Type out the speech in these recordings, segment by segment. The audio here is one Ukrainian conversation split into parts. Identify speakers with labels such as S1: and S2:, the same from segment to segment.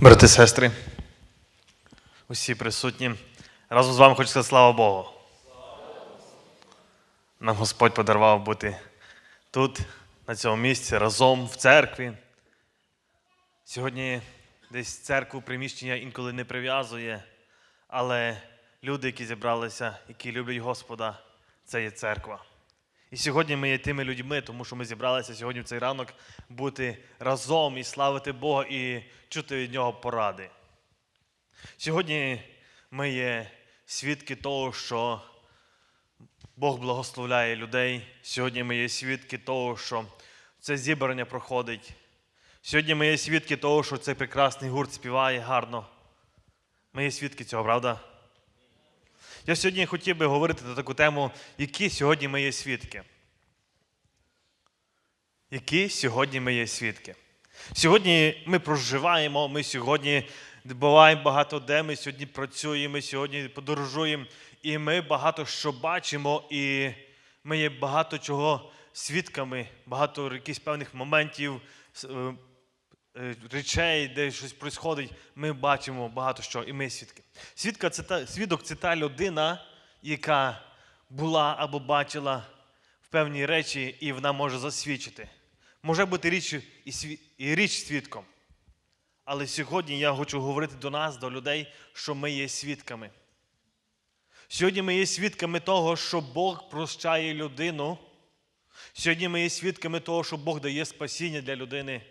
S1: Брати, сестри, усі присутні. Разом з вами хочу сказати слава Богу. Нам Господь подарував бути тут, на цьому місці, разом в церкві. Сьогодні десь церкву приміщення інколи не прив'язує, але люди, які зібралися, які люблять Господа, це є церква. І сьогодні ми є тими людьми, тому що ми зібралися сьогодні в цей ранок бути разом і славити Бога і чути від Нього поради. Сьогодні ми є свідки того, що Бог благословляє людей. Сьогодні ми є свідки того, що це зібрання проходить. Сьогодні ми є свідки того, що цей прекрасний гурт співає гарно. Ми є свідки цього, правда? Я сьогодні хотів би говорити на таку тему, які сьогодні ми є свідки. Які сьогодні ми є свідки. Сьогодні ми проживаємо, ми сьогодні буваємо багато де, ми сьогодні працюємо, ми сьогодні подорожуємо, і ми багато що бачимо, і ми є багато чого свідками, багато якихось певних моментів, е, речей, де щось відбувається, ми бачимо багато що, і ми свідки. Свідка це та, свідок це та людина, яка була або бачила в певні речі, і вона може засвідчити. Може бути річ і, і річ свідком. Але сьогодні я хочу говорити до нас, до людей, що ми є свідками. Сьогодні ми є свідками того, що Бог прощає людину. Сьогодні ми є свідками того, що Бог дає спасіння для людини.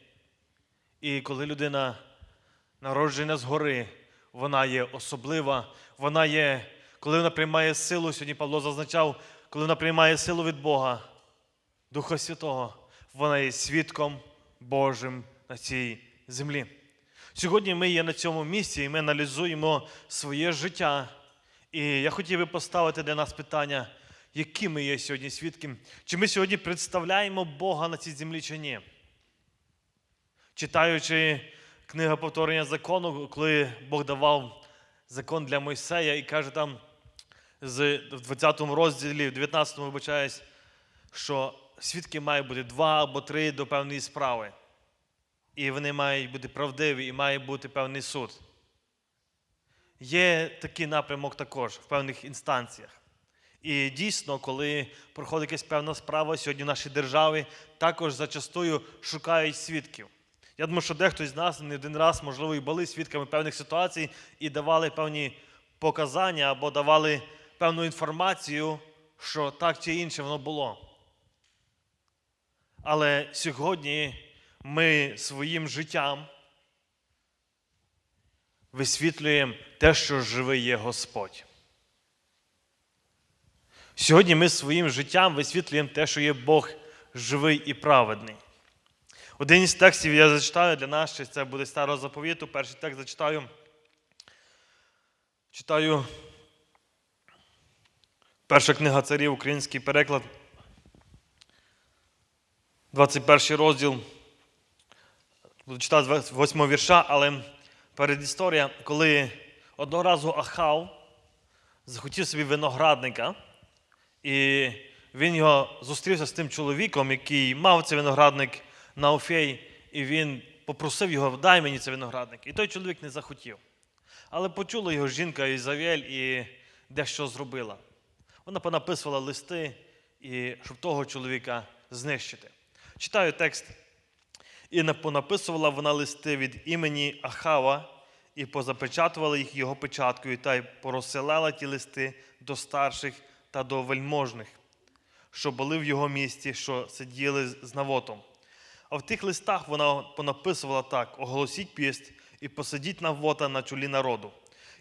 S1: І коли людина народжена згори, вона є особлива, вона є, коли вона приймає силу, сьогодні Павло зазначав, коли вона приймає силу від Бога, Духа Святого, вона є свідком Божим на цій землі. Сьогодні ми є на цьому місці і ми аналізуємо своє життя. І я хотів би поставити для нас питання, які ми є сьогодні свідки? Чи ми сьогодні представляємо Бога на цій землі чи ні? Читаючи книгу повторення закону, коли Бог давав закон для Мойсея і каже там в 20 розділі, в 19 вибачаюсь, що свідки мають бути два або три до певної справи. І вони мають бути правдиві, і має бути певний суд. Є такий напрямок також в певних інстанціях. І дійсно, коли проходить якась певна справа сьогодні в нашій державі, також зачастую шукають свідків. Я думаю, що дехто з нас не один раз, можливо, і були свідками певних ситуацій і давали певні показання або давали певну інформацію, що так чи інше воно було. Але сьогодні ми своїм життям висвітлюємо те, що живий є Господь. Сьогодні ми своїм життям висвітлюємо те, що є Бог живий і праведний. Один із текстів я зачитаю для нас, що це буде старого заповіту. Перший текст зачитаю. Читаю перша книга царів, український переклад. 21 розділ. Буду читати з 8 вірша, але перед історія, коли одного разу Ахав захотів собі виноградника, і він його зустрівся з тим чоловіком, який мав цей виноградник на Офей, і він попросив його, дай мені цей виноградник. І той чоловік не захотів. Але почула його жінка Ізавель і дещо зробила. Вона понаписувала листи, і, щоб того чоловіка знищити. Читаю текст. І понаписувала вона листи від імені Ахава, і позапечатувала їх його печаткою, та й порозсилала ті листи до старших та до вельможних, що були в його місті, що сиділи з Навотом. А в тих листах вона понаписувала так: оголосіть піст і посадіть Навота на чолі народу.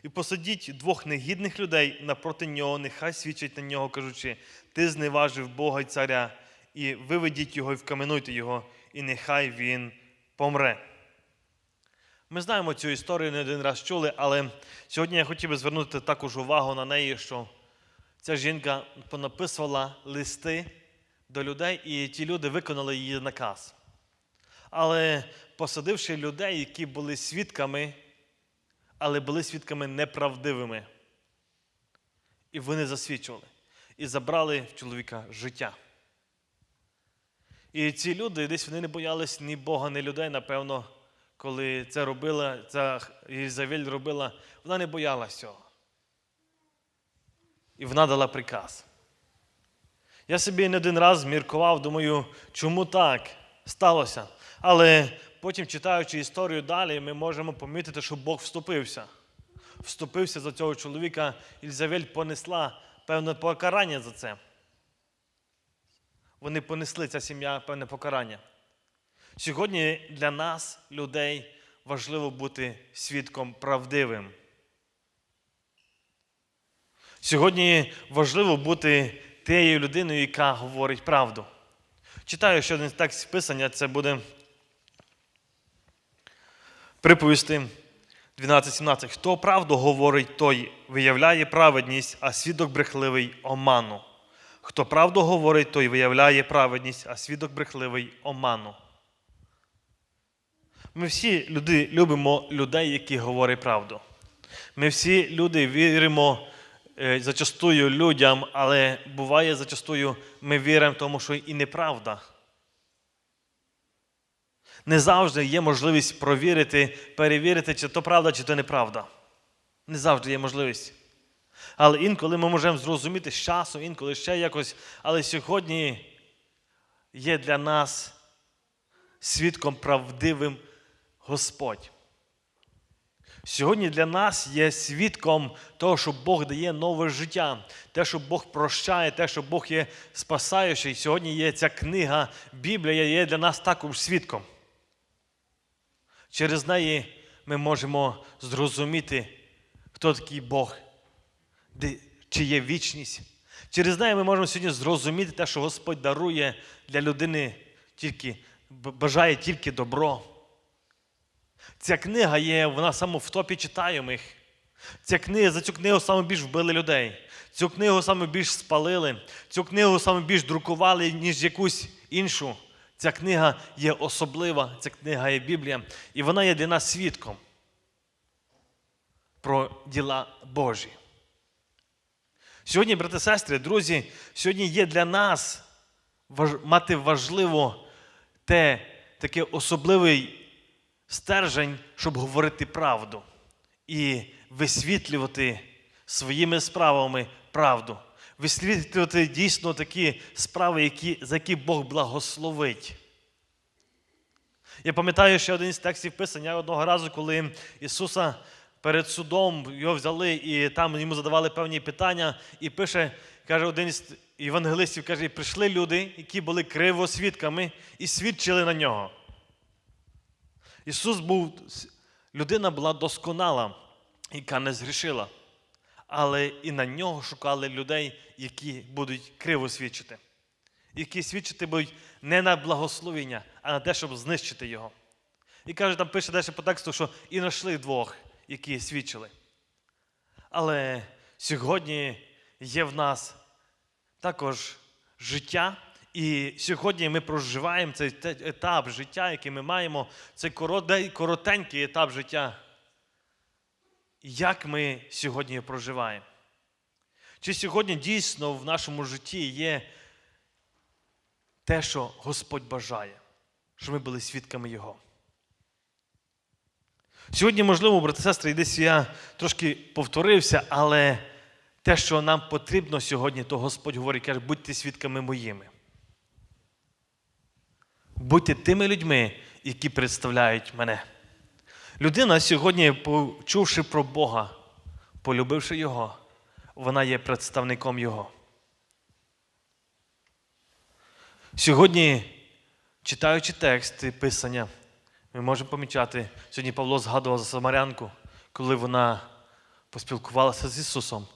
S1: І посадіть двох негідних людей напроти нього, нехай свідчать на нього, кажучи, ти зневажив Бога й царя, і виведіть його і вкаменуйте його, і нехай він помре. Ми знаємо цю історію не один раз чули, але сьогодні я хотів би звернути також увагу на неї, що ця жінка понаписувала листи до людей, і ті люди виконали її наказ. Але посадивши людей, які були свідками, але були свідками неправдивими, і вони засвідчували, і забрали в чоловіка життя. І ці люди десь вони не боялись ні Бога, ні людей, напевно, коли це робила, ця Єлизавель робила, вона не боялась цього. І вона дала приказ. Я собі не один раз міркував, думаю, чому так сталося. Але потім, читаючи історію далі, ми можемо помітити, що Бог вступився. Вступився за цього чоловіка, Ільзавель понесла певне покарання за це. Вони понесли ця сім'я певне покарання. Сьогодні для нас, людей, важливо бути свідком правдивим. Сьогодні важливо бути тією людиною, яка говорить правду. Читаю ще один текст писання, це буде приповісти 12.17. Хто правду говорить, той виявляє праведність, а свідок брехливий оману. Хто правду говорить, той виявляє праведність, а свідок брехливий оману. Ми всі люди любимо людей, які говорять правду. Ми всі люди віримо е, зачастую людям, але буває зачастую ми віримо тому, що і неправда. Не завжди є можливість провірити, перевірити, чи то правда, чи то неправда. Не завжди є можливість. Але інколи ми можемо зрозуміти з часом, інколи ще якось. Але сьогодні є для нас свідком правдивим Господь. Сьогодні для нас є свідком того, що Бог дає нове життя, те, що Бог прощає, те, що Бог є спасаючий. Сьогодні є ця книга, Біблія є для нас також свідком. Через неї ми можемо зрозуміти, хто такий Бог, чи є вічність. Через неї ми можемо сьогодні зрозуміти те, що Господь дарує для людини тільки, бажає тільки добро. Ця книга є, вона саме в топі читаємих. Ця книга, за цю книгу саме більш вбили людей. Цю книгу саме більш спалили, цю книгу саме більш друкували, ніж якусь іншу. Ця книга є особлива, ця книга є Біблія, і вона є для нас свідком про діла Божі. Сьогодні, брати сестри, друзі, сьогодні є для нас мати важливо те, таке особливий стержень, щоб говорити правду і висвітлювати своїми справами правду. Висвітлювати дійсно такі справи, які, за які Бог благословить. Я пам'ятаю ще один із текстів писання одного разу, коли Ісуса перед судом його взяли і там йому задавали певні питання, і пише, каже, один із євангелистів каже, прийшли люди, які були кривосвідками, і свідчили на нього. Ісус був, людина була досконала, яка не згрішила. Але і на нього шукали людей, які будуть криво свідчити, які свідчити будуть не на благословення, а на те, щоб знищити його. І каже, там пише далі по тексту, що і знайшли двох, які свідчили. Але сьогодні є в нас також життя, і сьогодні ми проживаємо цей етап життя, який ми маємо, цей коротенький етап життя. Як ми сьогодні проживаємо? Чи сьогодні дійсно в нашому житті є те, що Господь бажає, щоб ми були свідками Його? Сьогодні, можливо, брати і сестри, десь я трошки повторився, але те, що нам потрібно сьогодні, то Господь говорить, каже, будьте свідками моїми. Будьте тими людьми, які представляють мене. Людина сьогодні, почувши про Бога, полюбивши Його, вона є представником Його. Сьогодні, читаючи тексти Писання, ми можемо помічати, сьогодні Павло згадував за Самарянку, коли вона поспілкувалася з Ісусом,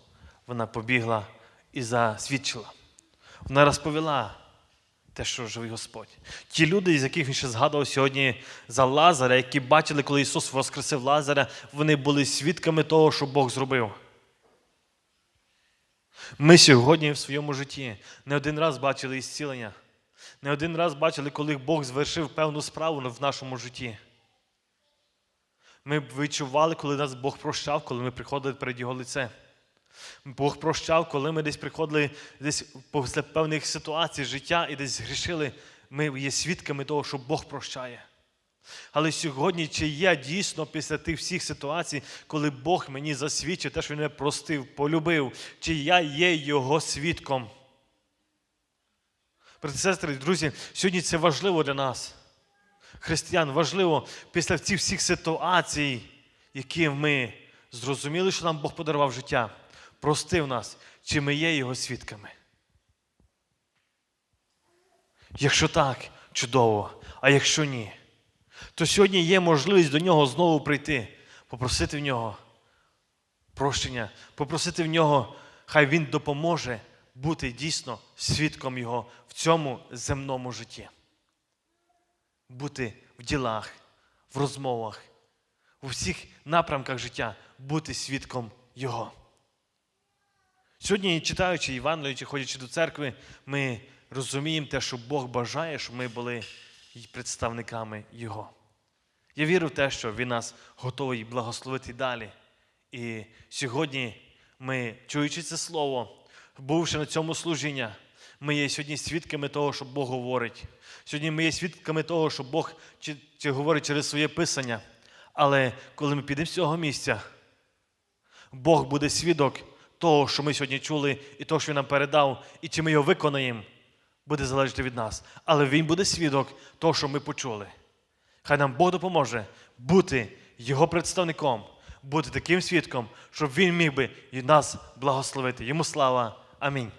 S1: вона побігла і засвідчила. Вона розповіла те, що живий Господь. Ті люди, з яких він ще згадував сьогодні за Лазаря, які бачили, коли Ісус воскресив Лазаря, вони були свідками того, що Бог зробив. Ми сьогодні в своєму житті не один раз бачили ісцілення, не один раз бачили, коли Бог звершив певну справу в нашому житті. Ми відчували, коли нас Бог прощав, коли ми приходили перед Його лице. Бог прощав, коли ми десь приходили десь після певних ситуацій життя і десь грішили, ми є свідками того, що Бог прощає. Але сьогодні, чи я дійсно після тих всіх ситуацій, коли Бог мені засвідчив те, що він мене простив, полюбив, чи я є Його свідком? Брати сестри, друзі, сьогодні це важливо для нас. Християн, важливо після цих всіх ситуацій, які ми зрозуміли, що нам Бог подарував життя, простив нас, чи ми є Його свідками. Якщо так, чудово, а якщо ні, то сьогодні є можливість до нього знову прийти, попросити в нього прощення, попросити в нього, хай він допоможе бути дійсно свідком Його в цьому земному житті. Бути в ділах, в розмовах, у всіх напрямках життя, бути свідком Його. Сьогодні, читаючи Євангелію, чи ходячи до церкви, ми розуміємо те, що Бог бажає, щоб ми були представниками Його. Я вірю в те, що Він нас готовий благословити далі. І сьогодні ми, чуючи це слово, бувши на цьому служінні, ми є сьогодні свідками того, що Бог говорить. Сьогодні ми є свідками того, що Бог чи, чи говорить через своє писання. Але коли ми підемо з цього місця, Бог буде свідок того, що ми сьогодні чули, і того, що Він нам передав, і чи ми його виконаємо, буде залежати від нас. Але Він буде свідок того, що ми почули. Хай нам Бог допоможе бути Його представником, бути таким свідком, щоб Він міг би і нас благословити. Йому слава. Амінь.